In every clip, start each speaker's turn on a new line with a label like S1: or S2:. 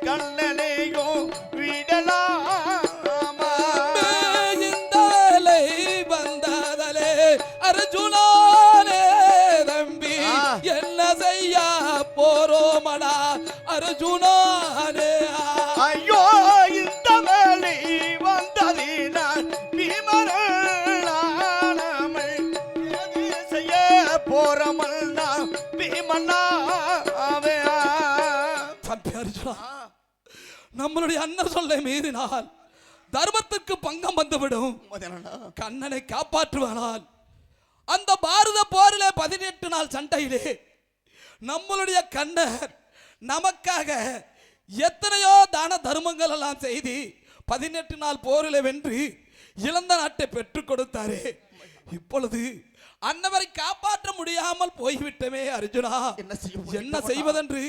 S1: கண்ணனையும்
S2: நம்மளுடைய அண்ணன் சொல்லை மீறினால் தர்மத்துக்கு பங்கம் வந்துவிடும். கண்ணனை காப்பாற்றுவானால். அந்த பாரத போரிலே பதினெட்டு நாள் சண்டையிலே நம்மளுடைய கண்ணர் நமக்காக எத்தனையோ தான தர்மங்கள் எல்லாம் செய்து பதினெட்டு நாள் போரிலே வென்று இழந்த நாட்டை பெற்றுக் கொடுத்தாரே. இப்பொழுது அன்னவரை காப்பாற்ற முடியாமல் போய்விட்டமே அர்ஜுனா.
S1: என்ன
S2: செய்வதென்று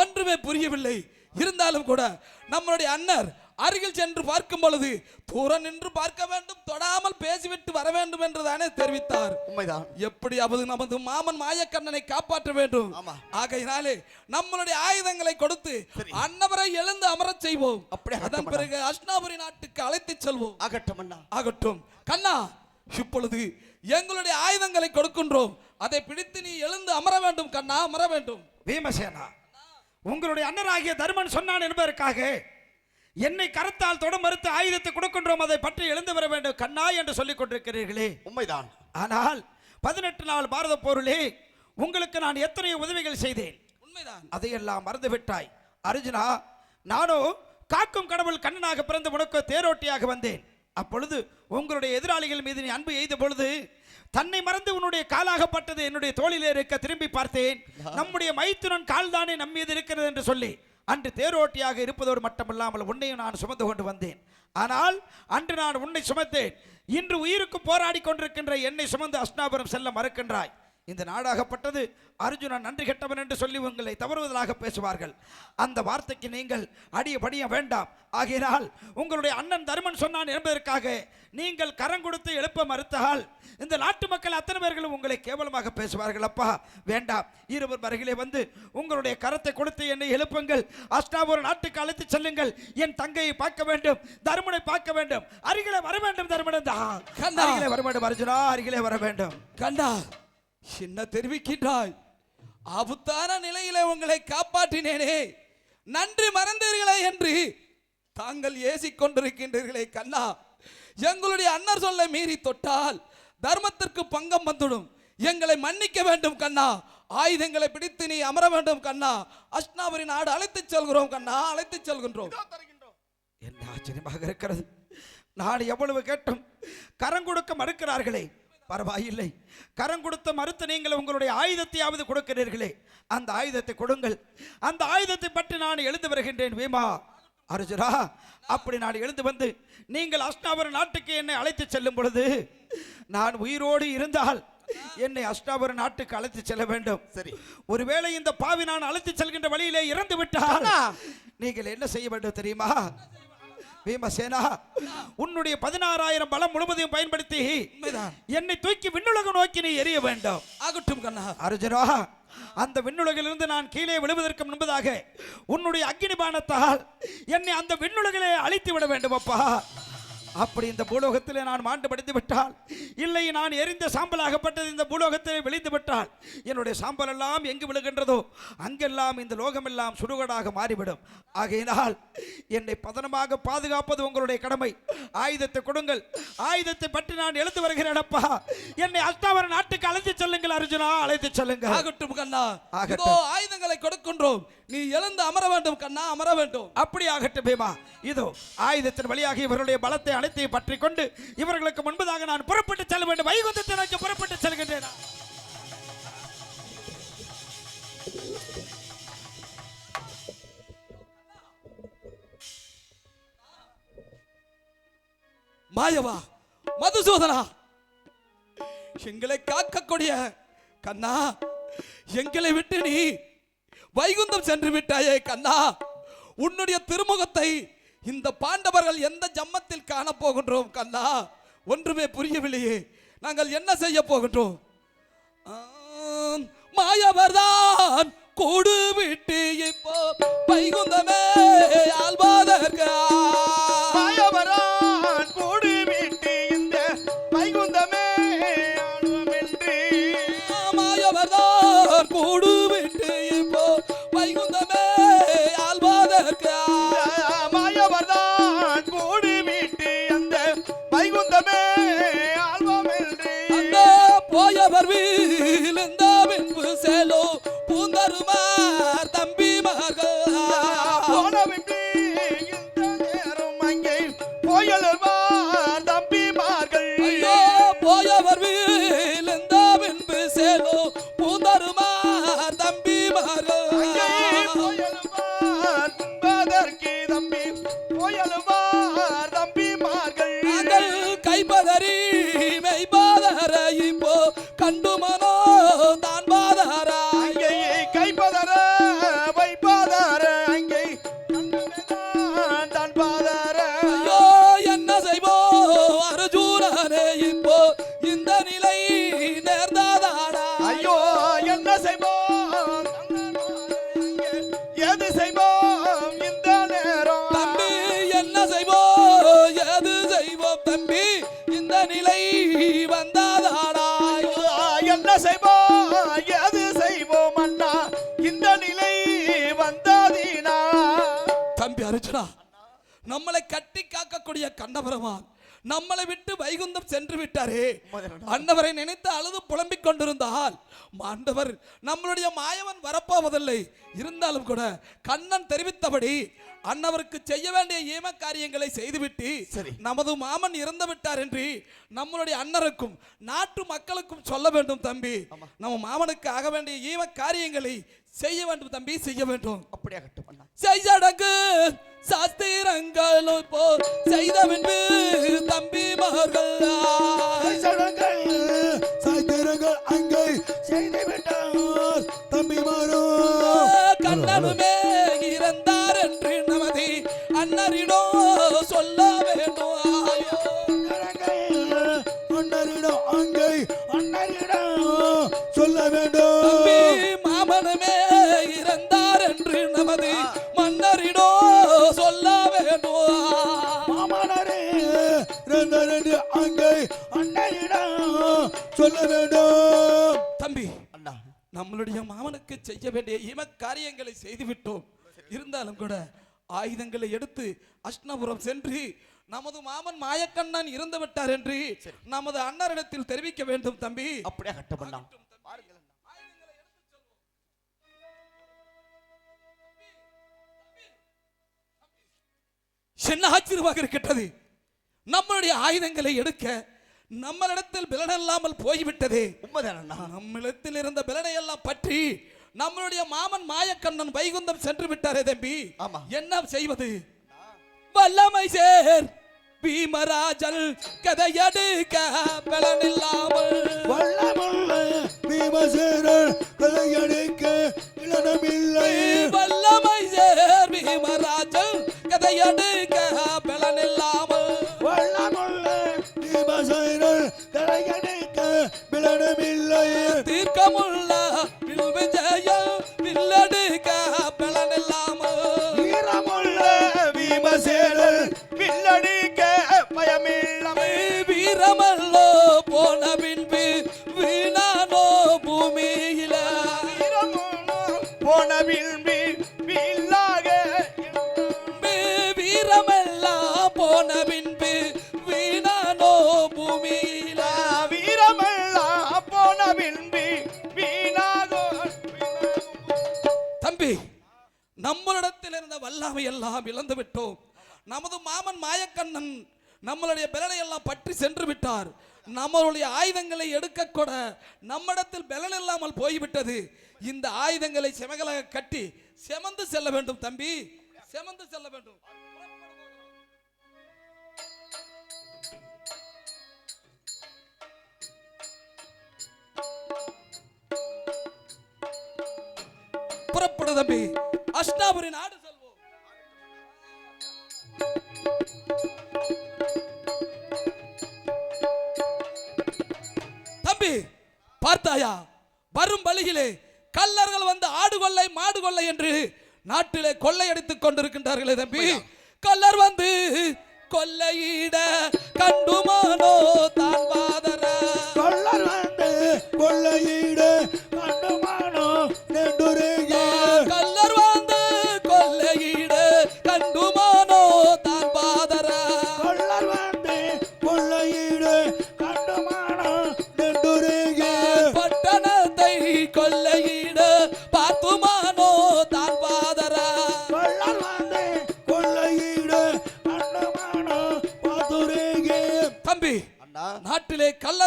S2: ஒன்றுமே புரியவில்லை. இருந்தாலும் கூட நம்மளுடைய அண்ணர் அருகில் சென்று பார்க்கும் பொழுது தூரம் நின்று பார்க்க வேண்டும் தொடாமல் பேசிவிட்டு வர வேண்டும் என்று தானே தெரிவித்தார்.
S1: உண்மைதான்.
S2: எப்படியாவது நமது மாமன் மாயக்கண்ணனை காப்பாற்ற வேண்டும். ஆகையினாலே நம்மளுடைய ஆயுதங்களை கொடுத்து. அன்னவரை எழுந்து அமரச் செய்வோம்.
S1: அப்படியே
S2: அதன் பிறகு அஷ்டாபுரி நாட்டுக்கு அழைத்துச் செல்வோம்.
S1: ஆகட்டும் அண்ணா.
S2: ஆகட்டும். கண்ணா இப்பொழுது எங்களுடைய ஆயுதங்களை கொடுக்கின்றோம். அதை பிடித்து நீ எழுந்து அமர வேண்டும் கண்ணா அமர வேண்டும்.
S3: பீமசேனா உங்களுடைய அண்ணனாகிய தர்மன் சொன்னான் என்பதற்காக என்னை கரத்தால் தொட மறுத்து ஆயுதத்தை கொடுக்கின்றோம் அதை பற்றி எழுந்து வர வேண்டும். கண்ணா என்று சொல்லிக் கொண்டிருக்கிறீர்களே.
S1: உண்மைதான்.
S3: ஆனால் பதினெட்டு நாள் பாரத போரிலே உங்களுக்கு நான் எத்தனை உதவிகள் செய்தேன்.
S2: உண்மைதான்.
S3: அதையெல்லாம் மறந்து விட்டாய் அர்ஜுனா நானோ காக்கும் கடவுள் கண்ணனாக பிறந்த உனக்கு தேரோட்டியாக வந்தேன். அப்பொழுது உங்களுடைய எதிராளிகள் மீது நீ அன்பு எய்த பொழுது தன்னை மறந்து உன்னுடைய காலாகப்பட்டது என்னுடைய தோளிலே இருக்க திரும்பி பார்த்தேன். நம்முடைய மைத்துனன் கால் தானே நம் மீது இருக்கிறது என்று சொல்லி அன்று தேரோட்டியாக இருப்பதோடு மட்டுமில்லாமல் உன்னையும் நான் சுமந்து கொண்டு வந்தேன். ஆனால் அன்று நான் உன்னை சுமத்தேன். இன்று உயிருக்கு போராடி கொண்டிருக்கின்ற என்னை சுமந்து அஸ்னாபுரம் செல்ல மறுக்கின்றாய். இந்த நாடாகப்பட்டது அர்ஜுனன் நன்றி கெட்டவன் என்று சொல்லி உங்களை தவறுவதாக பேசுவார்கள். அந்த வார்த்தைக்கு நீங்கள் அடிய படிய வேண்டாம். ஆகையினால் உங்களுடைய அண்ணன் தருமன் சொன்னான் என்பதற்காக நீங்கள் கரம் கொடுத்து எழுப்ப மறுத்தால் இந்த நாட்டு மக்கள் அத்தனை பேர்களும் உங்களை கேவலமாக பேசுவார்கள். அப்பா வேண்டாம். இருவர் அருகிலே வந்து உங்களுடைய கரத்தை கொடுத்து என்னை எழுப்புங்கள். அஷ்டாபுர நாட்டுக்கு அழைத்து செல்லுங்கள். என் தங்கையை பார்க்க வேண்டும். தருமனை பார்க்க வேண்டும். அருகிலே வர வேண்டும் தருமன் தான். அருகிலே வர வேண்டும் அர்ஜுனா. அருகிலே வர வேண்டும்.
S2: கண்டா என்ன தெரிவிக்கின்றாய். ஆபத்தான நிலையிலே உங்களை காப்பாற்றினேனே. நன்றி மறந்தீர்களே என்று தாங்கள் ஏசிக் கொண்டிருக்கின்றீர்களே கண்ணா. எங்களுடைய அண்ணர் சொல்லை மீறி தொட்டால் தர்மத்திற்கு பங்கம் வந்துடும். எங்களை மன்னிக்க வேண்டும் கண்ணா. ஆயுதங்களை பிடித்து நீ அமர வேண்டும் கண்ணா. அஷ்னாபுரி நாடு அழைத்துச் செல்கிறோம் கண்ணா. அழைத்துச் செல்கின்றோம்.
S3: என்ன ஆச்சரியமாக இருக்கிறது. நான் எவ்வளவு கேட்டும். கரம் கொடுக்க மறுக்கிறார்களே. பரவாயில்லை. கரம் கொடுத்த மறுத்து நீங்கள் உங்களுடைய ஆயுதத்தையாவது கொடுக்கிறீர்களே. அந்த ஆயுதத்தை கொடுங்கள். அந்த ஆயுதத்தை பற்றி நான் எழுந்து வருகின்றேன் வீமா. அர்ஜுனா அப்படி நான் எழுந்து வந்து நீங்கள் அஷ்டாபுர நாட்டுக்கு என்னை அழைத்து செல்லும் பொழுது நான் உயிரோடு இருந்தால் என்னை அஷ்டாபுர நாட்டுக்கு அழைத்து செல்ல வேண்டும்.
S1: சரி.
S3: ஒருவேளை இந்த பாவி நான் அழைத்து செல்கின்ற வழியிலே இறந்து விட்டால். நீங்கள் என்ன செய்ய வேண்டும் தெரியுமா? பீமசேனா உன்னுடைய பதினாறாயிரம் பலம் முழுவதையும் பயன்படுத்தி. என்னை தூக்கி விண்ணுலகம் நோக்கி நீ எரிய வேண்டும்.
S2: ஆகட்டும் கண்ணா.
S3: அர்ஜுனா அந்த விண்ணுலகிலிருந்து நான் கீழே விழுவதற்கு முன்பதாக உன்னுடைய அக்கினி பானத்தால் என்னை அந்த விண்ணுலகிலே அழித்து விட வேண்டும் அப்பா. அப்படி இந்த பூலோகத்திலே நான் மாண்டு படித்து விட்டால் இல்லை நான் எரிந்த சாம்பலாகப்பட்டது இந்த பூலோகத்திலே விழித்து விட்டால் என்னுடைய சாம்பல் எல்லாம் எங்கு விழுகின்றதோ அங்கெல்லாம் இந்த லோகமெல்லாம் சுடுகாடாக மாறிவிடும். ஆகையினால் என்னை பதனமாக பாதுகாப்பது உங்களுடைய கடமை. ஆயுதத்தை கொடுங்கள். ஆயுதத்தை பற்றி நான் எழுந்து வருகிறேன் அப்பா. என்னை அஷ்டாவர நாட்டுக்கு அழைத்து செல்லுங்கள் அர்ஜுனா. அழைத்து செல்லுங்கள்.
S2: ஆகட்டும் கண்ணா.
S3: ஆகட்டும்.
S2: ஆயுதங்களை கொடுக்கின்றோம். நீ எழுந்து அமர வேண்டும் கண்ணா அமர வேண்டும்.
S3: அப்படி ஆகட்டும் பீமா. இதோ ஆயுதத்தின் வழியாக இவருடைய பலத்தை அனைத்தையும் பற்றி கொண்டு இவர்களுக்கு முன்பதாக நான் புறப்பட்டு செல்ல வேண்டும். வைகுந்தத்தை நோக்கி புறப்பட்டு செல்கின்றேன்.
S2: மாயவா மதுசூதனா. எங்களை காக்கக்கூடிய கண்ணா எங்களை விட்டு நீ வைகுந்தம் சென்று விட்டாயே கண்ணா. உன்னுடைய திருமுகத்தை இந்த பாண்டவர்கள் எந்த ஜம்மத்தில் காணப் போகின்றோம் கண்ணா? ஒன்றுமே புரியவில்லையே. நாங்கள் என்ன செய்ய போகின்றோம்? மாயவர்தான் கூடு விட்டு இப்போ வைகுந்தமே
S1: ஆழ்வாதற்கா அங்கே தம்பி
S2: இந்த நிலை வந்தாதாடா.
S1: ஐயோ, என்ன செய்வோம் எது செய்வோம் அண்ணா இந்த நிலை வந்தாதீனா?
S2: தம்பி அர்ஜுனா நம்மளை கட்டி காக்கக்கூடிய கண்ணபுரமான் நம்மளை விட்டு வைகுந்தம் சென்று விட்டாரே. அன்னவரை நினைத்து அழுது புலம்பிக் கொண்டிருந்தால் ஆண்டவர் நம்மளுடைய மாயவன் வரப்போவதில்லை. இருந்தாலும் கூட கண்ணன் தெரிவித்தபடி அன்னவருக்கு செய்ய வேண்டிய ஈம காரியங்களை செய்துவிட்டு
S1: சரி.
S2: நமது மாமன் இறந்து விட்டார் என்று நம்மளுடைய அண்ணருக்கும் நாட்டு மக்களுக்கும் சொல்ல வேண்டும் தம்பி. நம்ம மாமனுக்கு ஆக வேண்டிய ஈம காரியங்களை செய்ய வேண்டும் தம்பி செய்ய வேண்டும்.
S1: அப்படியாகட்டும் அண்ணா.
S2: செய்தடங்கு சாஸ்திரங்களும் போ செய்த பின்பு தம்பி மகர்கள்.
S4: சாய்த்திரங்கள் அங்கே செய்து விட்டார் தம்பி மாறோ
S2: கண்ணனுமே நம்மளுடைய மாமனுக்கு செய்ய வேண்டிய இம காரியங்களை செய்துவிட்டோம். இருந்தாலும் கூட ஆயுதங்களை எடுத்து அஷ்ணபுரம் சென்று நமது மாமன் மாயக்கண்ணன் இறந்து விட்டார் என்று நமது அண்ணரிடத்தில் தெரிவிக்க வேண்டும் தம்பி.
S1: அப்படியாகட்டும் அண்ணா
S2: என்ன ஆச்சரியமாக இருக்கின்றது. நம்மளுடைய ஆயுதங்களை எடுக்க நம்மளிடத்தில் பிலனில்லாமல் போய்விட்டதே.
S1: உண்மைதான்
S2: நம்மிடத்தில் இருந்த பிலனை எல்லாம் பற்றி நம்மளுடைய மாமன் மாயக்கண்ணன் வைகுந்தம் சென்று விட்டாரே தம்பி.
S1: ஆமா.
S2: என்ன செய்வது? வல்லமை சேர் பீமராஜல் கதையடுக்க பலனில்லாமல்.
S4: வல்லமுள்ள பீமசேரர் கதையடிக்க
S2: வல்லமை சேர் பீமராஜல் கதையடுக்க
S4: வல்லமுள்ள பீமசேரர்
S2: தம்பி நம்மளிடத்தில் இருந்த வல்லாமை எல்லாம் இழந்து விட்டோம். நமது மாமன் மாயக்கண்ணன் நம்மளுடைய பலனை எல்லாம் பற்றி சென்று விட்டார். நம்மளுடைய ஆயுதங்களை எடுக்க கூட நம்மிடத்தில் பலன் இல்லாமல் போய்விட்டது. இந்த ஆயுதங்களை செமகலாக கட்டி செமந்து செல்ல வேண்டும் தம்பி. செமந்து செல்ல வேண்டும். தம்பி. அஷ்டாபுரி நாடு செல்வோம். தம்பி பார்த்தாயா? வரும் வழியிலே கல்லர்கள் வந்து ஆடு கொள்ளை மாடு கொள்ளை என்று நாட்டிலே கொள்ளையடித்துக் கொண்டிருக்கின்றார்களே தம்பி. கல்லர் வந்து கொள்ளையிட கண்டுமானோ தான்
S4: கொள்ளர் வந்து கொள்ளையிட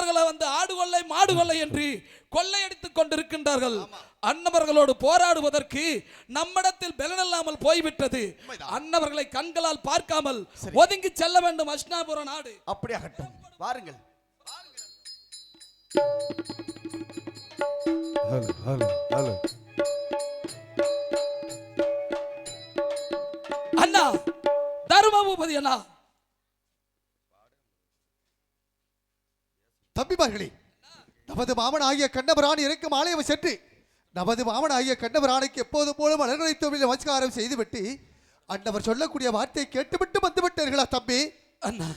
S2: கள்ளர்களை வந்து ஆடு கொள்ளை மாடு கொள்ளை என்று கொள்ளையடித்துக் கொண்டிருக்கின்றார்கள். அன்னவர்களோடு போராடுவதற்கு நம்மிடத்தில் பலனில்லாமல் போய்விட்டது. அன்னவர்களை கண்களால் பார்க்காமல் ஒதுங்கி செல்ல வேண்டும் அஷ்னாபுர நாடு.
S1: அப்படியாகட்டும். வாருங்கள்.
S4: Hello hello hello.
S2: அண்ணா தர்மபூபதி அண்ணா.
S5: தம்பிமார்களே நமது மாமன் ஆகிய கண்ணபிரான் இருக்கும் ஆலயம் சென்று நமது மாமன் ஆகிய கண்ணபிரானுக்கு எப்போது போல மலர்களை தொழில் நமஸ்காரம் செய்துவிட்டு அன்னவர் சொல்லக்கூடிய வார்த்தையை கேட்டுவிட்டு வந்து விட்டார்களா தம்பி?
S2: அண்ணா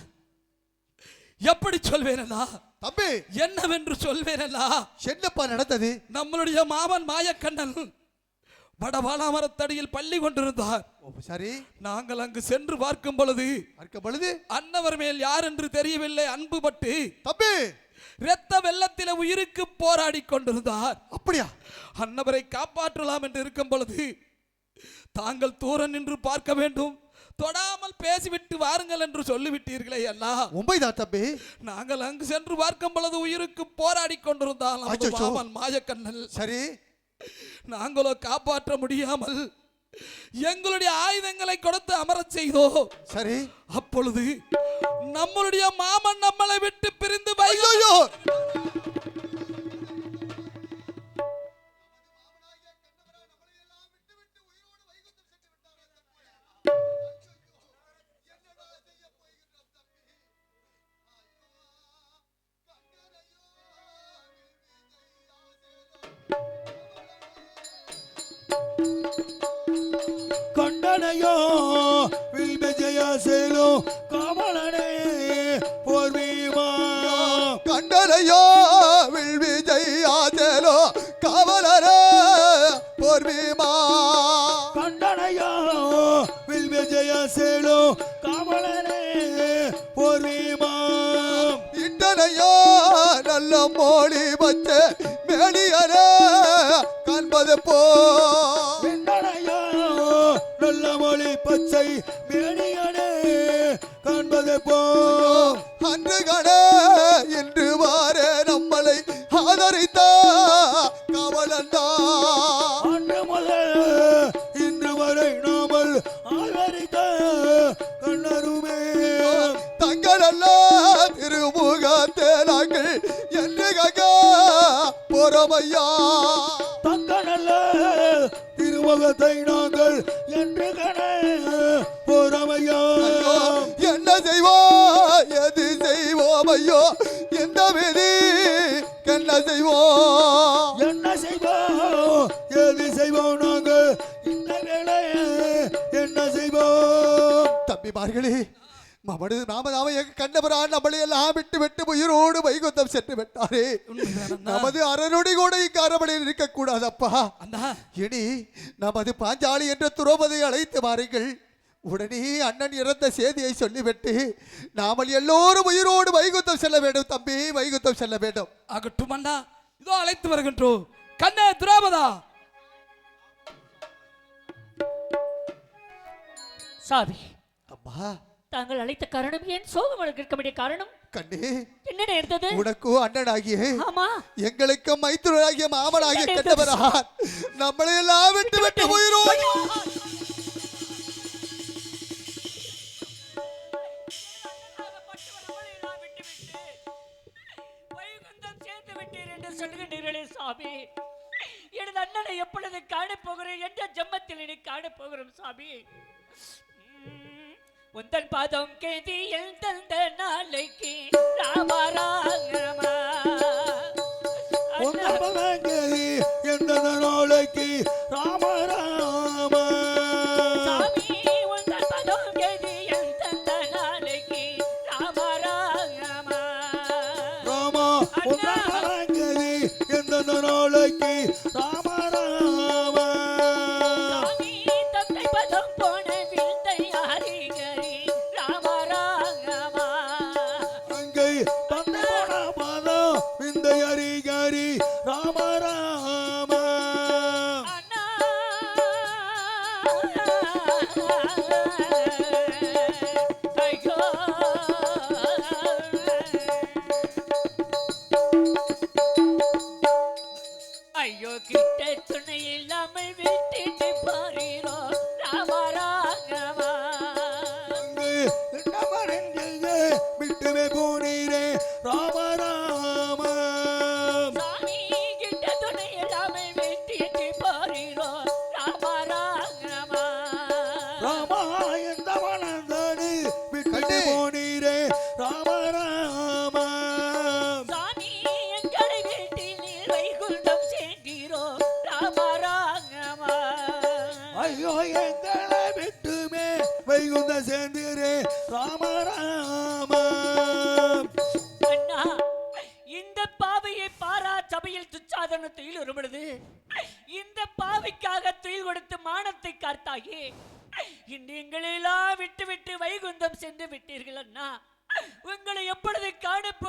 S2: எப்படி சொல்வேன்
S5: தம்பி!
S2: என்னவென்று சொல்வேன்
S5: என்னப்பா நடந்தது?
S2: நம்மளுடைய மாமன் மாயக்கண்ணன் வடபாலாமரத்தடியில் பள்ளி கொண்டிருந்தார்.
S5: சரி.
S2: நாங்கள் அங்கு சென்று பார்க்கும் பொழுது
S5: பார்க்கும் பொழுது?
S2: அன்னவர் மேல் யார் என்று தெரியவில்லை அன்பு பட்டு
S5: தம்பி!
S2: இரத்த வெள்ளத்தில உயிருக்கு போராடி கொண்டிருந்தார்.
S5: அப்படியா?
S2: அன்னவரை காப்பாற்றலாம் என்று இருக்கும் பொழுது தாங்கள் தூர நின்று பார்க்க வேண்டும். தொடாமல் பேசிவிட்டு வாருங்கள் என்று சொல்லிவிட்டீர்களே அண்ணா.
S5: உண்மைதான் தம்பி?
S2: நாங்கள் அங்கு சென்று பார்க்கும் பொழுது உயிருக்கு போராடி கொண்டிருந்தால் மாயக்கண்ணல்
S5: சரி.
S2: நாங்களோ காப்பாற்ற முடியாமல் எங்களுடைய ஆயுதங்களை கொடுத்து அமரச் செய்தோ
S5: சரி.
S2: அப்பொழுது நம்மளுடைய மாமன் நம்மளை விட்டு பிரிந்து வைகோ
S5: ஐயோ
S4: கண்டனையோ வில் விஜயா சேலோ காமலனே போர்வீமா.
S5: கண்டனையோ வில் விஜய் ஆதலோ காவலர போர்வீமா.
S4: கண்டனையோ வில் விஜயா சேலோ காமலனே போர்வீமா.
S5: இட்டனையோ நல்ல மோழி வச்ச மேடியர காண்பது போ கவலந்தா
S4: அன்று முதல் இன்று வரை நாமல் ஆதரித்த கண்ணருமே
S5: தங்களல்ல திருமுகத்தே நாங்கள் என்று கக போறமையா.
S4: தங்கனல்ல திருமுகத்தை நாங்கள் என்று கண
S5: தம்பிமார்களே மமனது நாமதாம எங்க கண்டபரான் நம்மளை எல்லாம் விட்டு விட்டு உயிரோடு வைகுந்தம் சென்று விட்டாரே. நமது அரணொடி கூட இங்கு அரவணையில் இருக்கக்கூடாதப்பா.
S2: அண்ணா.
S5: இனி நமது பாஞ்சாலி என்ற துரோபதை அழைத்து வாருங்கள். உடனே அண்ணன் இறந்த செய்தியை சொல்லிவிட்டு நாமல் எல்லோரும் உயிரோடு வைகுந்தம் செல்ல வேண்டும் தம்பி வைகுந்தம் செல்ல வேண்டும்.
S2: ஆகட்டும் அண்ணா இதோ அழைத்து வருகின்றோம். கண்ணே துராபதா.
S6: சாமி
S5: அம்மா
S6: தாங்கள் அழைத்த காரணம் ஏன் சோகம் இருக்க வேண்டிய காரணம்?
S5: கண்ணே
S6: என்ன நேர்ந்தது
S5: உனக்கும் அண்ணனாகிய
S6: ஆமா.
S5: எங்களுக்கு மைத்துனராகிய மாமனாகிய கண்டவரான் நம்மளை எல்லாம் விட்டு விட்டு உயிரோடு
S6: சாமி எனது அண்ணனை எப்பொழுது காணப் போகிறேன்? என்ற ஜம்மத்தில் காணப் போகிறோம் சாமி உந்தன் பாதம் கேதியில் தந்த நாளைக்கு ராமா ராமா. பாதம்
S4: கேதி எந்த நாளைக்கு? ராம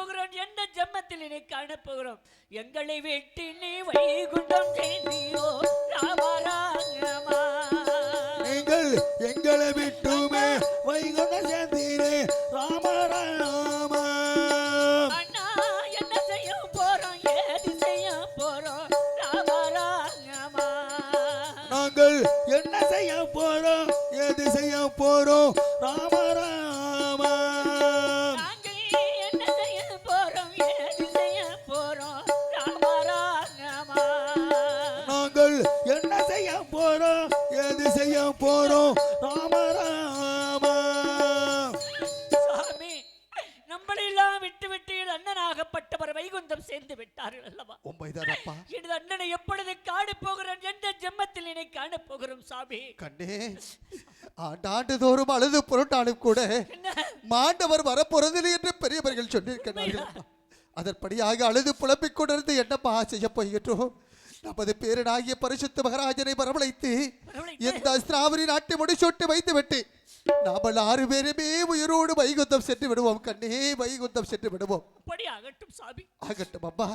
S6: போகிறோம் என்ன ஜென்மத்தில் இனி காணப் போகிறோம் எங்களை விட்டு நீ வைகுண்டம் சென்றீரோ ராமராங்கமா
S4: நீங்கள் எங்களை விட்டுமே வைகுந்த சேர்ந்தீரே ராம ராம.
S6: அண்ணா என்ன செய்ய போறோம் ஏது செய்ய போறோம் ராமராங்கமா
S4: நாங்கள் என்ன செய்ய போறோம் எது செய்ய போறோம் ராம
S6: நாங்கள் என்ன செய்ய போறோம்?
S4: எது செய்ய போறோம்? ராம ராம.
S6: சாமி நம்மளெல்லாம் விட்டு விட்டு அண்ணனாகப்பட்டவர் வைகுந்தம் சேர்ந்து விட்டார்கள் அல்லவா?
S5: உண்மைதான் அப்பா
S6: எனது அண்ணனை எப்பொழுது காணப் போகிறோம்? எந்த ஜென்மத்தில் என்னை காணப் போகிறோம் சாமி?
S5: கண்ணே ஆண்டாண்டு தோறும் அழுது புரட்டாலும் கூட மாண்டவர் வரப்போறதில்லை என்று பெரியவர்கள் சொல்லியிருக்கிறார்கள். அதன்படியாக அழுது புலம்பிக் கொண்டிருந்து என்னப்பா செய்ய போகின்றோம்? நமது பேரனாகிய பரிசுத்த மகாராஜனை வரவழைத்து? இந்த ஸ்ராவரி நாட்டை முடிசூட்டு வைத்து விட்டு நாமல் ஆறு பேருமே உயிரோடு வைகுந்தம் சென்று விடுவோம் கண்ணே வைகுந்தம் சென்று விடுவோம்
S6: ஆகட்டும் சாமி
S5: ஆகட்டும் அப்பா